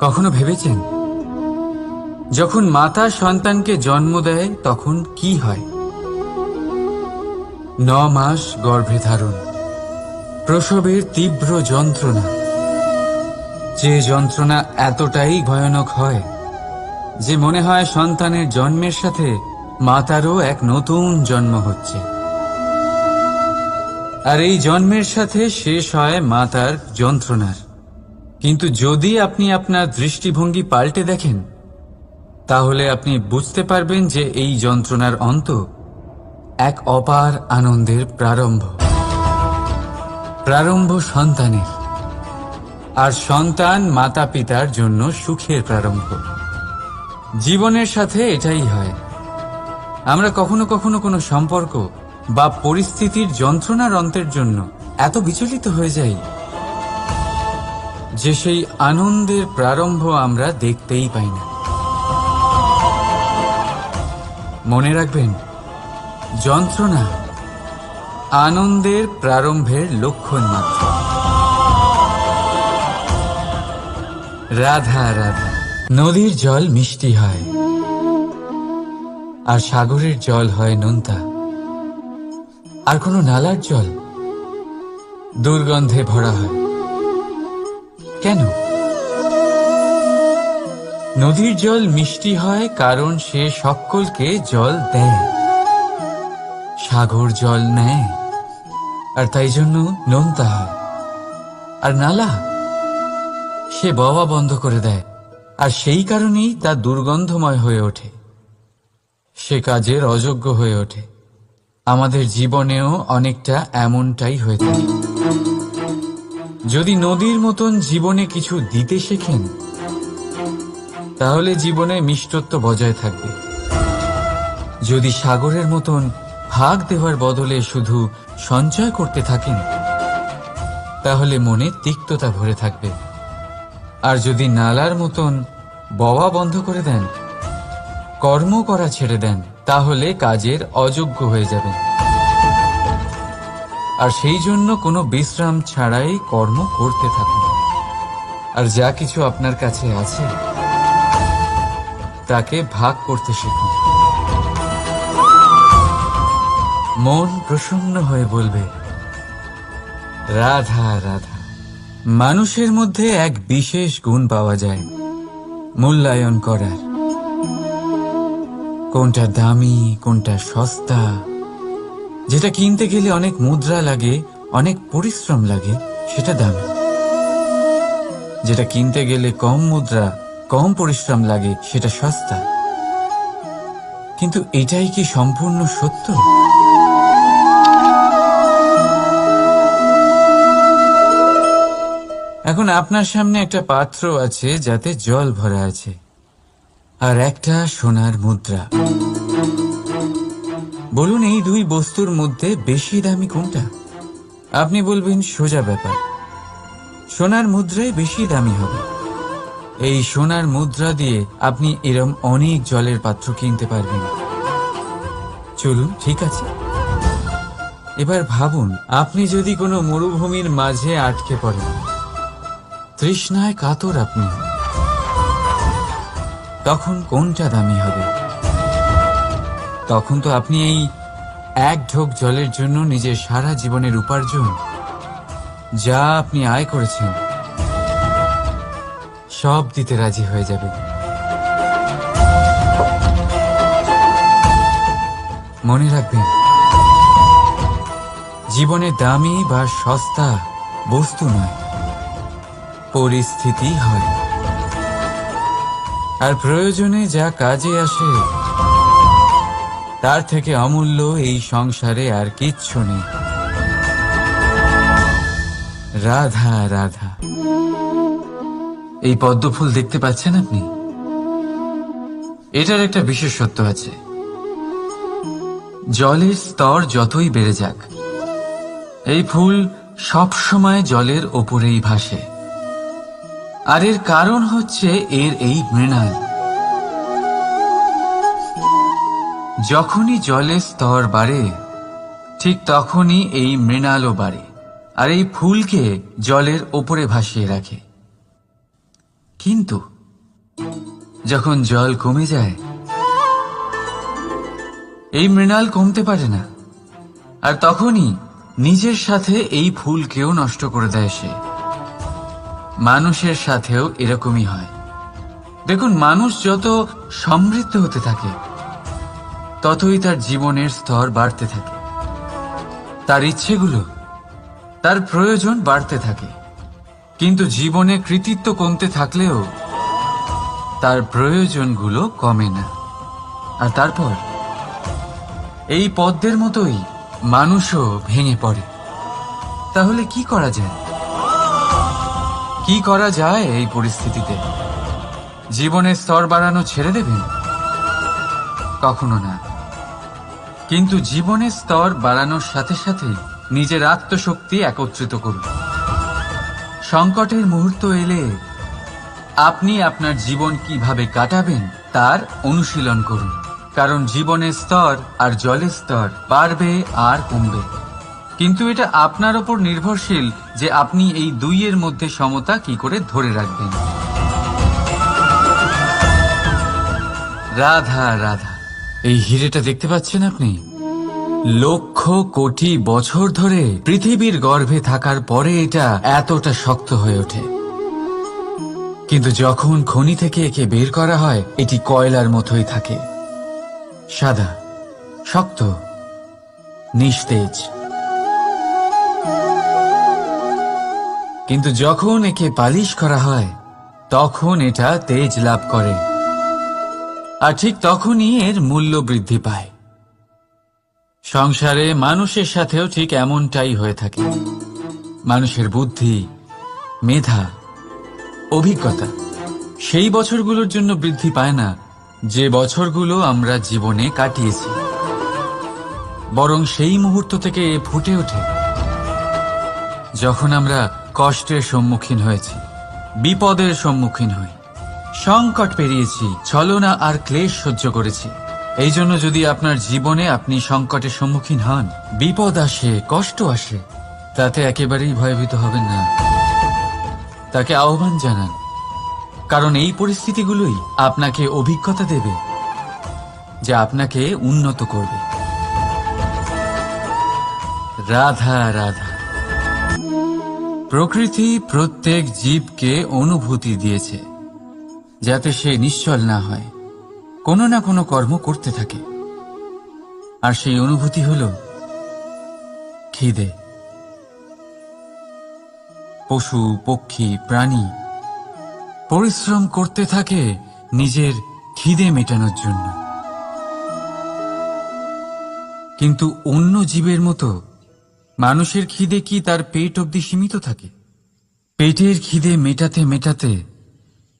কখনো ভেবেছেন? যখন মাতা সন্তানকে জন্ম দেয়, তখন কি হয়? ন মাস গর্ভে ধারণ। প্রসবের তীব্র যন্ত্রণা। যে যন্ত্রণা এতটাই ভয়ানক হয় যে মনে হয় সন্তানের জন্মের সাথে মাতারও এক নতুন জন্ম হচ্ছে। আর এই জন্মের সাথে শেষ হয় মাতার যন্ত্রণার। কিন্তু যদি আপনি আপনার দৃষ্টিভঙ্গি পাল্টে দেখেন, তাহলে আপনি বুঝতে পারবেন যে এই যন্ত্রণার অন্ত এক অপার আনন্দের প্রারম্ভ। প্রারম্ভ সন্তানের, আর সন্তান মাতা পিতার জন্য সুখের প্রারম্ভ। জীবনের সাথে এটাই হয়। আমরা কখনো কখনো কোনো সম্পর্ক বা পরিস্থিতির যন্ত্রণার অন্তের জন্য এত বিচলিত হয়ে যাই। যে সেই আনন্দের প্রারম্ভ আমরা দেখতেই পাই না। মনে রাখবেন, যন্ত্রণা আনন্দের প্রারম্ভের লক্ষণ মাত্র। রাধা রাধা, নদীর জল মিষ্টি হয়, আর সাগরের জল হয় নোনতা। আর কোনো নালার জল দুর্গন্ধে ভরা হয়। কেন? নদীর জল মিষ্টি হয় কারণ সে সকলকে জল দেয়। সাগর জল নেয়, আর তাই জন্য নোনতা হয়। আর নালা, সে বওয়া বন্ধ করে দেয়, আর সেই কারণেই তা দুর্গন্ধময় হয়ে ওঠে। সে কাজের অযোগ্য হয়ে ওঠে। আমাদের জীবনেও অনেকটা এমনটাই হয়ে থাকে। যদি নদীর মতন জীবনে কিছু দিতে শেখেন, তাহলে জীবনে মিষ্টত্ব বজায় থাকবে। যদি সাগরের মতন ভাগ দেওয়ার বদলে শুধু সঞ্চয় করতে থাকেন, তাহলে মনে তিক্ততা ভরে থাকবে। আর যদি নালার মতন বওয়া বন্ধ করে দেন, কর্ম করা ছেড়ে দেন, তাহলে কাজের অযোগ্য হয়ে যাবেন। আর সেই জন্য কোনো বিশ্রাম ছাড়াই কর্ম করতে থাকুন। আর যা কিছু আপনার কাছে আছে, তাকে ভাগ করতে শিখুন। মন প্রসন্ন হয়ে বলবে, রাধা রাধা, মানুষের মধ্যে এক বিশেষ গুণ পাওয়া যায়, মূল্যায়ন করার। কোনটা দামি, কোনটা সস্তা যেটা কিনতে গেলে অনেক মুদ্রা লাগে, অনেক পরিশ্রম লাগে, সেটা দামি। যেটা কিনতে গেলে কম মুদ্রা, কম পরিশ্রম লাগে, সেটা সস্তা। কিন্তু এটাই কি সম্পূর্ণ সত্য? এখন আপনার সামনে একটা পাত্র আছে যাতে জল ভরা আছে, আর একটা সোনার মুদ্রা। বলুন, এই দুই বস্তুর মধ্যে বেশি দামি কোনটা? আপনি বলবেন, সোজা ব্যাপার। সোনার মুদ্রাই বেশি দামি হবে। এই সোনার মুদ্রা দিয়ে আপনি এরম অনেক জলের পাত্র কিনতে পারবেন। চলুন, ঠিক আছে। এবার ভাবুন, আপনি যদি কোনো মরুভূমির মাঝে আটকে পড়েন, তৃষ্ণায় কাতর আপনি তখন কোনটা দামি হবে? তখন তো আপনি এই এক ঢোক জলের জন্য নিজের সারা জীবনের উপার্জন, যা আপনি আয় করেছেন, সব দিতে রাজি হয়ে যাবে। মনে রাখবেন, জীবনে দামি বা সস্তা বস্তু নয়, পরিস্থিতি হয়। আর প্রয়োজনে যা কাজে আসে তার থেকে অমূল্য এই সংসারে আর কিচ্ছু নেই। রাধা রাধা। এই পদ্মফুল দেখতে পাচ্ছেন আপনি? এটার একটা বিশেষত্ব আছে। জলের স্তর যতই বেড়ে যাক, এই ফুল সব সময় জলের ওপরেই ভাসে। আর এর কারণ হচ্ছে এর এই মৃণাল। যখনই জলের স্তর বাড়ে, ঠিক তখনই এই মৃণালও বাড়ে, আর এই ফুলকে জলের ওপরে ভাসিয়ে রাখে। কিন্তু যখন জল কমে যায়, এই মৃণাল কমতে পারে না, আর তখনই নিজের সাথে এই ফুলকেও নষ্ট করে দেয় সে। মানুষের সাথেও এরকমই হয়। দেখুন, মানুষ যত সমৃদ্ধ হতে থাকে ততই তার জীবনের স্তর বাড়তে থাকে। তার ইচ্ছেগুলো, তার প্রয়োজন বাড়তে থাকে। কিন্তু জীবনে কৃতিত্ব কমতে থাকলেও তার প্রয়োজনগুলো কমে না। আর তারপর, এই পদ্মের মতোই মানুষও ভেঙে পড়ে। তাহলে কি করা যায়? কি করা যায় এই পরিস্থিতিতে? জীবনের স্তর বাড়ানো ছেড়ে দেবেন? কখনো না। কিন্তু জীবনের স্তর বাড়ানোর সাথে সাথে নিজের আত্মশক্তি একত্রিত করুন। সংকটের মুহূর্ত এলে আপনি আপনার জীবন কীভাবে কাটাবেন তার অনুশীলন করুন। কারণ জীবনের স্তর আর জলের স্তর বাড়বে আর কমবে। কিন্তু এটা আপনার ওপর নির্ভরশীল যে আপনি এই দুইয়ের মধ্যে সমতা কি করে ধরে রাখবেন। রাধা রাধা। এই হিরেটা দেখতে পাচ্ছেন আপনি? লক্ষ কোটি বছর ধরে পৃথিবীর গর্ভে থাকার পরে এটা এতটা শক্ত হয়ে ওঠে। কিন্তু যখন খনি থেকে একে বের করা হয়, এটি কয়লার মতোই থাকে। সাদা, শক্ত, নিস্তেজ। কিন্তু যখন একে পালিশ করা হয়, তখন এটা তেজ লাভ করে। আর ঠিক তখনই এর মূল্য বৃদ্ধি পায়। সংসারে মানুষের সাথেও ঠিক এমনটাই হয়ে থাকে। মানুষের বুদ্ধি, মেধা, অভিজ্ঞতা, সেই বছরগুলোর জন্য বৃদ্ধি পায় না যে বছরগুলো আমরা জীবনে কাটিয়েছি। বরং সেই মুহূর্ত থেকে এ ফুটে ওঠে। যখন আমরা কষ্টের সম্মুখীন হয়েছি, বিপদের সম্মুখীন হই সংকট পেরিয়েছি, ছলনা আর ক্লেশ সহ্য করেছি। এই জন্য যদি আপনার জীবনে আপনি সংকটের সম্মুখীন হন, বিপদ আসে, কষ্ট আসে, তাতে একেবারেই ভয়ভীত হবেন না। তাকে আহ্বান জানান, কারণ এই পরিস্থিতিগুলোই আপনাকে অভিজ্ঞতা দেবে, যা আপনাকে উন্নত করবে। রাধা রাধা। প্রকৃতি প্রত্যেক জীবকে অনুভূতি দিয়েছে। যাতে সে নিশ্চল না হয়। কোনো না কোনো কর্ম করতে থাকে। আর সেই অনুভূতি হল খিদে। পশু, পক্ষী, প্রাণী পরিশ্রম করতে থাকে নিজের খিদে মেটানোর জন্য। কিন্তু অন্য জীবের মতো মানুষের খিদে কি তার পেট অবধি সীমিত থাকে? পেটের খিদে মেটাতে মেটাতে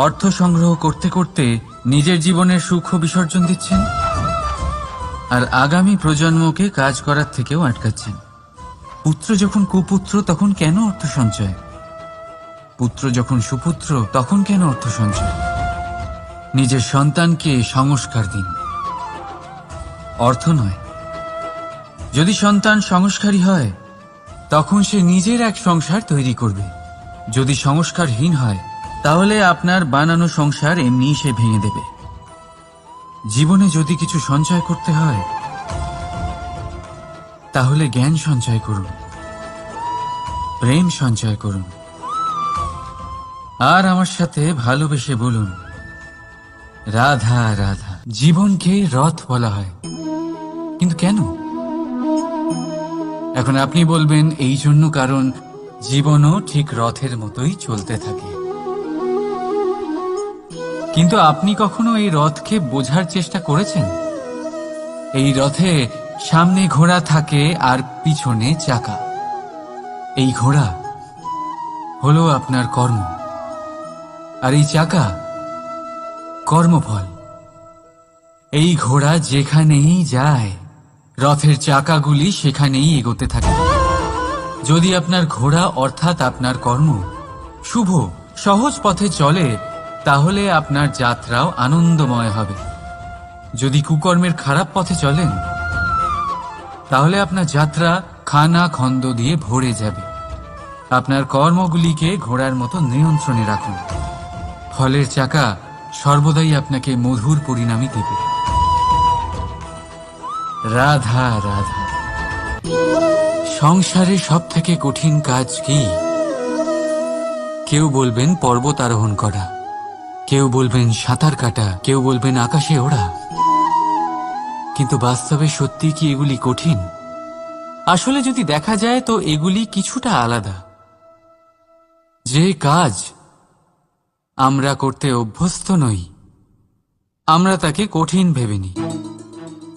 অর্থ সংগ্রহ করতে করতে নিজের জীবনের সুখ বিসর্জন দিচ্ছেন? আর আগামী প্রজন্মকে কাজ করার থেকেও আটকাচ্ছেন। পুত্র যখন কুপুত্র, তখন কেন অর্থ সঞ্চয়? পুত্র যখন সুপুত্র, তখন কেন অর্থ সঞ্চয়? নিজের সন্তানকে সংস্কার দিন। অর্থ নয়। যদি সন্তান সংস্কারী হয়, তখন সে নিজের এক সংসার তৈরি করবে। যদি সংস্কারহীন হয় তাহলে আপনার বানানো সংসার এমনিই সে ভেঙে দেবে। জীবনে যদি কিছু সঞ্চয় করতে হয়, তাহলে জ্ঞান সঞ্চয় করুন। প্রেম সঞ্চয় করুন। আর আমার সাথে ভালোবেসে বলুন, রাধা রাধা। জীবনকে রথ বলা হয়। কিন্তু কেন? এখন আপনি বলবেন এই জন্য কারণ জীবনও ঠিক রথের মতোই চলতে থাকে। কিন্তু আপনি কখনো এই রথকে বোঝার চেষ্টা করেছেন? এই রথে সামনে ঘোড়া থাকে আর পিছনে চাকা। এই ঘোড়া হলো আপনার কর্ম। আর এই চাকা কর্মফল। এই ঘোড়া যেখানেই যায়, রথের চাকাগুলি সেখানেই এগোতে থাকে। যদি আপনার ঘোড়া অর্থাৎ আপনার কর্ম শুভ, সহজ পথে চলে তাহলে আপনার যাত্রাও আনন্দময় হবে। যদি কুকর্মের খারাপ পথে চলেন, তাহলে আপনার যাত্রা খানা খন্দ দিয়ে ভরে যাবে। আপনার কর্মগুলিকে ঘোড়ার মতো নিয়ন্ত্রণে রাখুন। ফলের চাকা সর্বদাই আপনাকে মধুর পরিণামই দেবে। রাধা রাধা। সংসারে সব থেকে কঠিন কাজ কি? কেউ বলবেন পর্বত আরোহণ করা। কেউ বলবেন সাঁতার কাটা, কেউ বলবেন আকাশে ওড়া। কিন্তু বাস্তবে সত্যি কি এগুলি কঠিন? আসলে যদি দেখা যায়, তো এগুলি কিছুটা আলাদা। যে কাজ আমরা করতে অভ্যস্ত নই, আমরা তাকে কঠিন ভেবে নিই।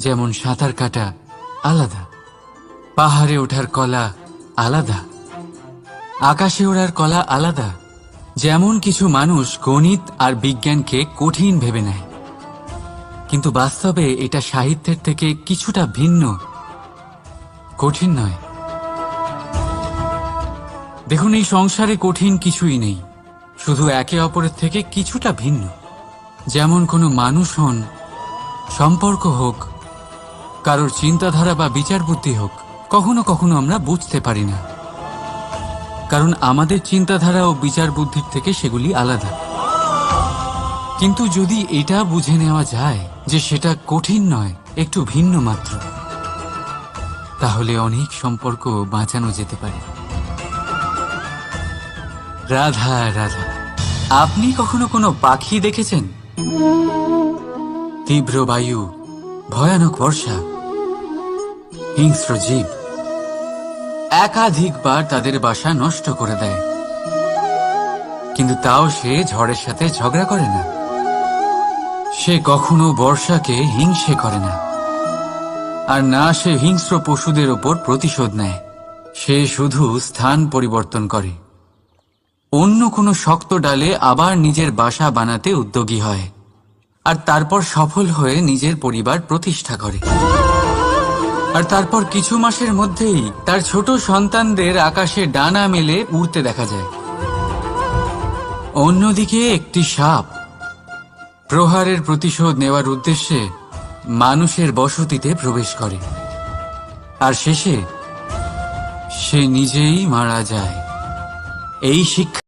যেমন সাঁতার কাটা আলাদা, পাহাড়ে ওঠার কলা আলাদা, আকাশে ওড়ার কলা আলাদা যেমন কিছু মানুষ গণিত আর বিজ্ঞানকে কঠিন ভেবে নেয়। কিন্তু বাস্তবে এটা সাহিত্যের থেকে কিছুটা ভিন্ন, কঠিন নয়। দেখুন, এই সংসারে কঠিন কিছুই নেই। শুধু একে অপরের থেকে কিছুটা ভিন্ন। যেমন কোনো মানুষ হন, সম্পর্ক হোক, কারোর চিন্তাধারা বা বিচার বুদ্ধি হোক, কখনো কখনো আমরা বুঝতে পারি না। কারণ আমাদের চিন্তাধারা ও বিচার বুদ্ধির থেকে সেগুলি আলাদা। কিন্তু যদি এটা বুঝে নেওয়া যায় যে সেটা কঠিন নয়, একটু ভিন্ন মাত্র, তাহলে অনেক সম্পর্ক বাঁচানো যেতে পারে। রাধা রাধা, আপনি কখনো কোনো পাখি দেখেছেন? তীব্র বায়ু, ভয়ানক বর্ষা, হিংস্র জীব। একাধিকবার তাদের বাসা নষ্ট করে দেয়। কিন্তু তাও সে ঝড়ের সাথে ঝগড়া করে না। সে কখনো বর্ষাকে হিংসে করে না। আর না সে হিংস্র পশুদের ওপর প্রতিশোধ নেয়। সে শুধু স্থান পরিবর্তন করে। অন্য কোনো শক্ত ডালে আবার নিজের বাসা বানাতে উদ্যোগী হয়। আর তারপর সফল হয়ে নিজের পরিবার প্রতিষ্ঠা করে। আর তারপর কিছু মাসের মধ্যেই তার ছোট সন্তানদের আকাশে ডানা মেলে উড়তে দেখা যায়। অন্যদিকে একটি সাপ প্রহারের প্রতিশোধ নেওয়ার উদ্দেশ্যে মানুষের বসতিতে প্রবেশ করে। আর শেষে সে নিজেই মারা যায়। এই শিক্ষা